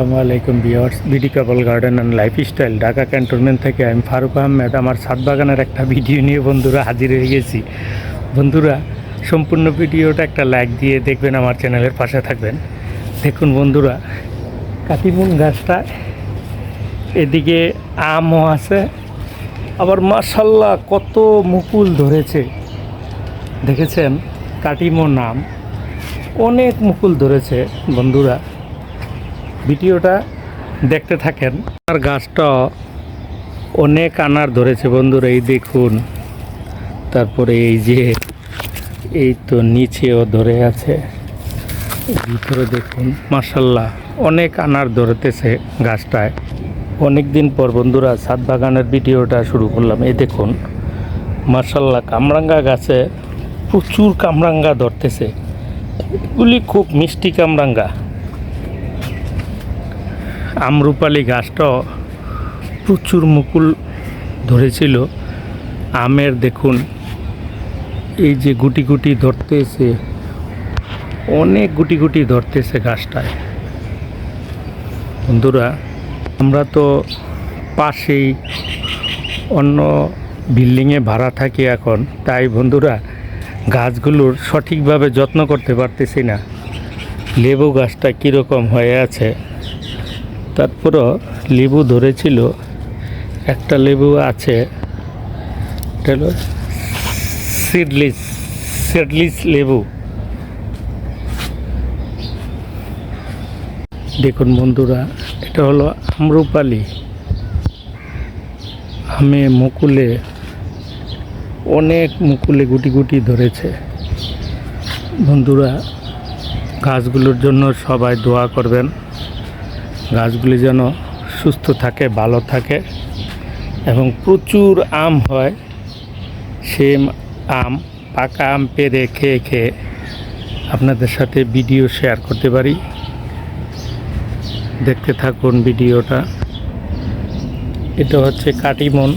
আসসালামু আলাইকুম bears BD couple garden and lifestyle Dhaka cantonment থেকে আমি ফারুক আহমেদ। আমার ছাদ বাগানের একটা ভিডিও নিয়ে বন্ধুরা হাজির হয়ে গেছি। বন্ধুরা, সম্পূর্ণ ভিডিওটা একটা লাইক দিয়ে দেখবেন, আমার চ্যানেলের পাশে থাকবেন। দেখুন বন্ধুরা, কাতিমুন গাছটা, এদিকে আমও আছে। আবার মাসাল্লাহ কত মুকুল ধরেছে। দেখেছেন? কাটিমো নাম অনেক মুকুল ধরেছে বন্ধুরা। ভিডিওটা দেখতে থাকেন। আর গাছটা অনেক আনার ধরেছে বন্ধুরা, এই দেখুন। তারপরে এই যে, এই তো নিচেও ধরে আছে। ভিতরে দেখুন মার্শাল্লাহ অনেক আনার ধরতেছে গাছটায়। অনেক দিন পর বন্ধুরা, ছাদ বাগানের ভিডিওটা শুরু করলাম। এই দেখুন মার্শাল্লাহ কামরাঙ্গা গাছে প্রচুর কামরাঙ্গা ধরতেছে। এগুলি খুব মিষ্টি কামরাঙ্গা। আমরুপালি গাছটাও প্রচুর মুকুল ধরেছিল। আমের দেখুন, এই যে গুটি গুটি ধরতেছে, অনেক গুটি গুটি ধরতেছে গাছটায় বন্ধুরা, আমরা তো পাশেই অন্য বিল্ডিংয়ে ভাড়া থাকি এখন, তাই বন্ধুরা, গাছগুলোর সঠিকভাবে যত্ন করতে পারতেছি না। লেবু গাছটা কীরকম হয়ে আছে? তারপরও লেবু ধরেছিল। একটা লেবু আছে সিডলিস লেবু। দেখুন বন্ধুরা, এটা হলো আম্রপালি। আমে মুকুলে, অনেক মুকুলে গুটি গুটি ধরেছে। বন্ধুরা, গাছগুলোর জন্য সবাই দোয়া করবেন। গাছগুলি যেন সুস্থ থাকে, ভালো থাকে এবং প্রচুর আম হয়। সেম আম, পাকা আম পেরে খেয়ে খেয়ে আপনাদের সাথে ভিডিও শেয়ার করতে পারি। দেখতে থাকুন ভিডিওটা। এটা হচ্ছে কাটিমন।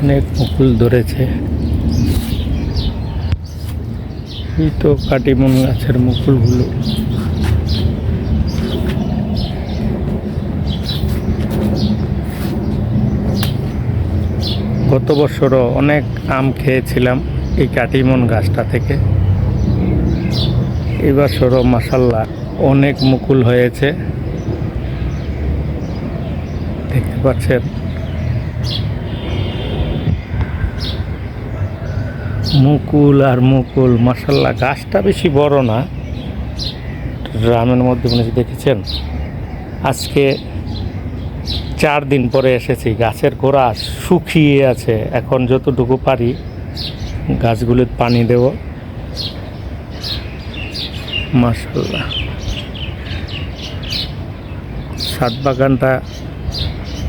অনেক মুকুল ধরেছে। এই তো কাটিমন গাছের মুকুলগুলো। গত বছরও অনেক আম খেয়েছিলাম এই কাটিমন গাছটা থেকে। এই বছরও মাসাল্লাহ অনেক মুকুল হয়েছে। দেখতে পাচ্ছেন? মুকুল আর মুকুল মাসাল্লাহ গাছটা বেশি বড় না। ড্রামের মধ্যে মনে দেখেছেন? আজকে চার দিন পরে এসেছি, গাছের গোড়া শুকিয়ে আছে। এখন যতটুকু পারি গাছগুলোর পানি দেব। মাসাল্লাহ ছাদ বাগানটা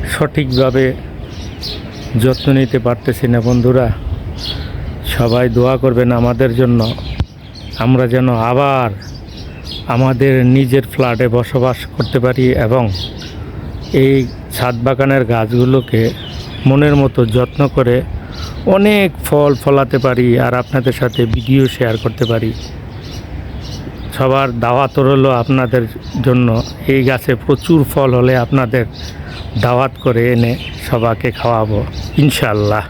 সঠিকভাবে যত্ন নিতে পারতেছি না বন্ধুরা। সবাই দোয়া করবেন আমাদের জন্য। আমরা যেন আবার আমাদের নিজের ফ্ল্যাটে বসবাস করতে পারি এবং এই ছাদ বাগানের গাছগুলোকে মনের মতো যত্ন করে অনেক ফল ফলাতে পারি আর আপনাদের সাথে ভিডিও শেয়ার করতে পারি। সবার দাওয়াত রইল আপনাদের জন্য। এই গাছে প্রচুর ফল হলে আপনাদের দাওয়াত করে এনে সবাকে খাওয়াবো ইনশাল্লাহ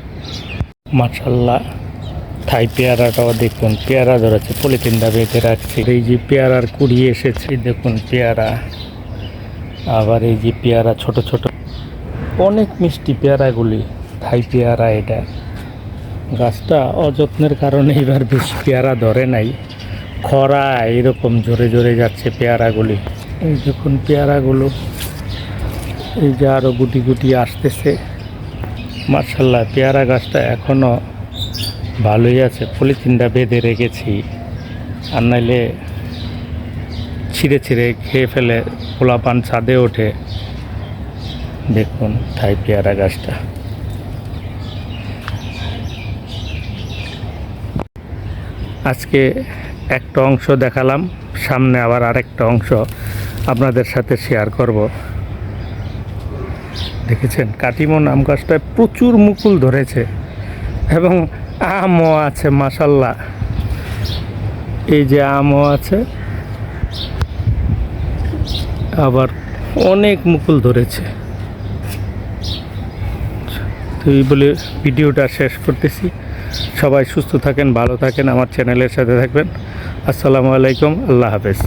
মাশাল্লাহ থাই পেয়ারাটাও দেখুন, পেয়ারা ধরেছে পলিথিনটা বেঁধে রাখছি। এই যে পেয়ারার কুড়ি এসেছে দেখুন পেয়ারা। আবার এই যে পেয়ারা ছোট ছোট। অনেক মিষ্টি পেয়ারাগুলি, থাই পেয়ারা এটা। গাছটা অযত্নের কারণে এবার বেশি পেয়ারা ধরে নাই। খরা, এরকম জোরে জোরে যাচ্ছে পেয়ারাগুলি। এই দেখুন পেয়ারাগুলো, এই যে আরও গুটি গুটি আসতেছে। মার্শাল্লাহ পেয়ারা গাছটা এখনও ভালোই আছে, পলিথিনটা বেঁধে রেখেছি। আর নাইলে ছিঁড়ে ছিঁড়ে খেয়ে ফেলে খোলা পান ছাদে ওঠে। দেখুন থাই পেয়ারা গাছটা। আজকে একটা অংশ দেখালাম, সামনে আবার আরেকটা অংশ আপনাদের সাথে শেয়ার করব। দেখেছেন? কাটিমন আম গাছটায় প্রচুর মুকুল ধরেছে এবং আমও আছে মাসাল্লাহ এই যে আমও আছে। আবার অনেক মুকুল ধরেছে। তো এই বলে ভিডিওটা শেষ করতেছি। সবাই সুস্থ থাকেন, ভালো থাকেন, আমার চ্যানেলের সাথে থাকবেন। আসসালামু আলাইকুম, আল্লাহ হাফেজ।